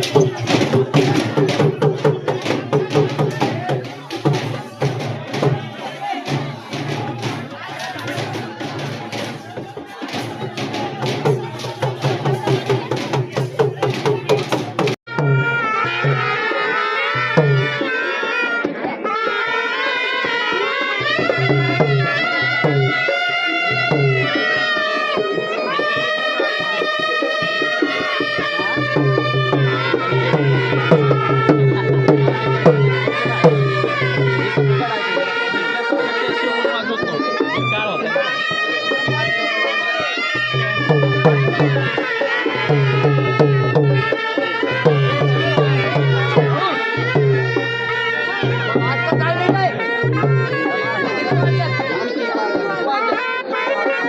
フフフフ。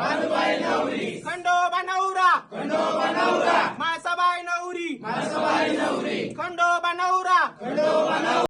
बाजूबाई नवरी. खंडोबा नवरा. खंडोबा नवरा. मासाबाई नवरी. मासाबाई नवरी. खंडोबा नवरा. खंडोबा नवरा.